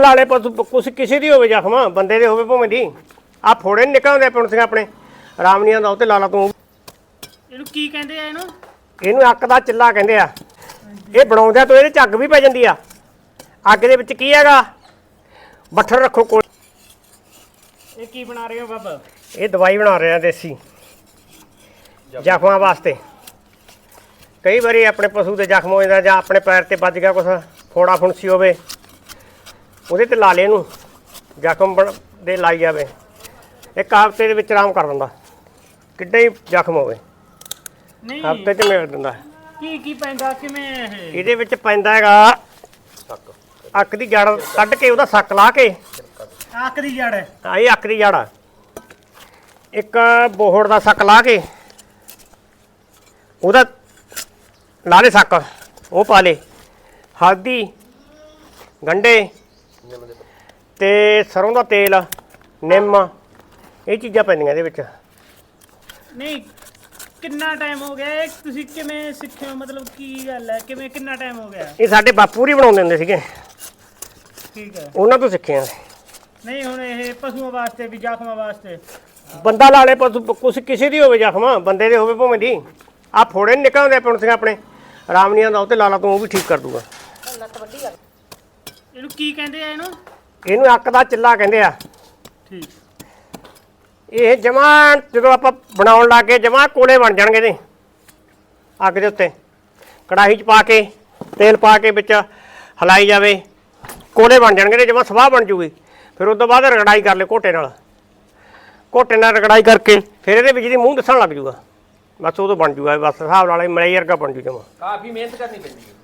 ਲਾਲੇ ਪਸ਼ੂ ਕੁਛ ਕਿਸੇ ਦੀ ਹੋਵੇ ਜ਼ਖਮ ਬੰਦੇ ਦੇ ਹੋਵੇ ਭਾਵੇਂ ਦੀ। ਆ ਫੋੜੇ ਨੀ ਨਿਕਲਦੇ ਪੁੰਸੀਆਂ ਆਪਣੇ। ਰਾਮਨੀਆਂ ਦਾ ਉਹ ਤੇ ਲਾਲਾ ਤੂੰ। ਇਹਨੂੰ ਕੀ ਕਹਿੰਦੇ ਆ ਇਹਨੂੰ? ਇਹਨੂੰ ਅੱਕ ਦਾ ਚਿੱਲਾ ਕਹਿੰਦੇ ਆ। ਇਹ ਬਣਾਉਂਦਿਆਂ ਤੋਂ ਇਹਦੇ ਅੱਗ ਵੀ ਪੈ ਜਾਂਦੀ ਆ। ਅੱਗ ਦੇ ਵਿੱਚ ਕੀ ਹੈਗਾ? ਬੱਠਲ ਰੱਖੋ ਕੋਲ। ਇਹ ਕੀ ਬਣਾ ਰਹੇ ਹੋ ਬਾਬਾ? ਇਹ ਦਵਾਈ ਬਣਾ ਰਹੇ ਆ ਦੇਸੀ। ਜ਼ਖਮਾਂ ਵਾਸਤੇ। ਕਈ ਵਾਰੀ ਆਪਣੇ ਪਸ਼ੂ ਦੇ ਜ਼ਖਮ ਹੋ ਜਾਂਦਾ ਜਾਂ ਆਪਣੇ ਪੈਰ ਤੇ ਵੱਜ ਗਿਆ ਕੁਛ ਫੋੜਾ ਫੁੰਸੀ ਹੋਵੇ। ਉਹਦੇ ਤੇ ਲਾ ਲੈ ਇਹਨੂੰ ਜ਼ਖਮ ਬਣ- ਦੇ ਲਾਈ ਜਾਵੇ। ਇੱਕ ਹਫ਼ਤੇ ਦੇ ਵਿੱਚ ਆਰਾਮ ਕਰ ਦਿੰਦਾ। ਕਿੱਡੇ ਹੀ ਜ਼ਖਮ ਹੋਵੇ। ਨਹੀਂ। ਹਫ਼ਤੇ 'ਚ ਮਿਲ ਦਿੰਦਾ। ਕੀ ਕੀ ਪੈਂਦਾ? ਕਿਵੇਂ ਇਹ? ਇਹਦੇ ਵਿੱਚ ਪੈਂਦਾ ਹੈਗਾ ਅੱਕ ਦੀ ਜੜ ਕੱਢ ਕੇ ਉਹਦਾ ਸੱਕ ਲਾ ਕੇ। ਅੱਖ ਦੀ ਜੜ? ਹੈ ਇਹ ਅੱਕ ਦੀ ਜੜ ਆ। ਇੱਕ ਬੋਹੜ ਦਾ ਸੱਕ ਲਾ ਕੇ ਉਹਦਾ ਲਾ ਲੈ ਸੱਕ ਉਹ ਪਾ ਲੇ। ਹਲਦੀ ਗੰਡੇ ਤੇ ਸਰੋਂ ਦਾ ਤੇਲ ਨਿੰਮ ਇਹ ਚੀਜ਼ਾਂ ਪੈਂਦੀਆਂ ਇਹਦੇ ਵਿੱਚ। ਨਹੀਂ ਕਿੰਨਾ ਟਾਈਮ ਹੋ ਗਿਆ ਇਹ? ਤੁਸੀਂ ਕਿਵੇਂ ਸਿੱਖੇ ਹੋ? ਮਤਲਬ ਕੀ ਗੱਲ ਹੈ? ਕਿਵੇਂ ਕਿੰਨਾ ਟਾਈਮ ਹੋ ਗਿਆ? ਇਹ ਸਾਡੇ ਬਾਪੂ ਹੀ ਬਣਾਉਂਦੇ ਹੁੰਦੇ ਸੀਗੇ। ਠੀਕ ਹੈ। ਉਹਨਾਂ ਤੋਂ ਸਿੱਖੇ ਆ ਨਹੀਂ ਹੁਣ ਇਹ ਪਸ਼ੂਆਂ ਵਾਸਤੇ ਵੀ ਜ਼ਖਮਾਂ ਵਾਸਤੇ। ਬੰਦਾ ਲਾ ਲੈ ਪਸ਼ੂ ਕੁਛ ਕਿਸੇ ਦੀ ਹੋਵੇ ਜ਼ਖਮ ਬੰਦੇ ਦੇ ਹੋਵੇ ਭਾਵੇਂ ਦੀ। ਆ ਫੋੜੇ ਨਿਕਲਦੇ ਪੁੰਸੀਆਂ ਆਪਣੇ। ਰਾਮਨੀਆਂ ਦਾ ਉਹ ਤੇ ਲਾਲਾ ਤੂੰ ਉਹ ਵੀ ਠੀਕ ਕਰ ਦੂਗਾ। ਇਹਨੂੰ ਕੀ ਕਹਿੰਦੇ ਆ ਇਹਨੂੰ? ਇਹਨੂੰ ਅੱਕ ਦਾ ਚਿੱਲਾ ਕਹਿੰਦੇ ਆ। ਠੀਕ। ਇਹ ਜਮਾ ਜਦੋਂ ਆਪਾਂ ਬਣਾਉਣ ਲੱਗੇ ਜਮਾ ਕੋਲੇ ਬਣ ਜਾਣਗੇ ਨੇ ਅੱਗ ਦੇ ਉੱਤੇ। ਕੜਾਹੀ 'ਚ ਪਾ ਕੇ ਤੇਲ ਪਾ ਕੇ ਵਿੱਚ ਹਲਾਈ ਜਾਵੇ। ਕੋਲੇ ਬਣ ਜਾਣਗੇ ਨੇ ਜਮਾ ਸਵਾਹ ਬਣ ਜੂਗੀ। ਫਿਰ ਉਸ ਤੋਂ ਬਾਅਦ ਰਗੜਾਈ ਕਰ ਲੈ ਘੋਟੇ ਨਾਲ। ਘੋਟੇ ਨਾਲ ਰਗੜਾਈ ਕਰਕੇ ਫਿਰ ਇਹਦੇ ਵਿੱਚ ਦੀ ਮੂੰਹ ਦੱਸਣ ਲੱਗ ਜੂਗਾ। ਬਸ ਉਦੋਂ ਬਣ ਜੂਗਾ ਬਸ ਹਿਸਾਬ ਨਾਲ ਮਲਾਈ ਵਰਗਾ ਬਣ ਜੂ ਜਮਾ। ਕਾਫੀ ਮਿਹਨਤ ਕਰਨੀ ਪੈਂਦੀ ਹੈ।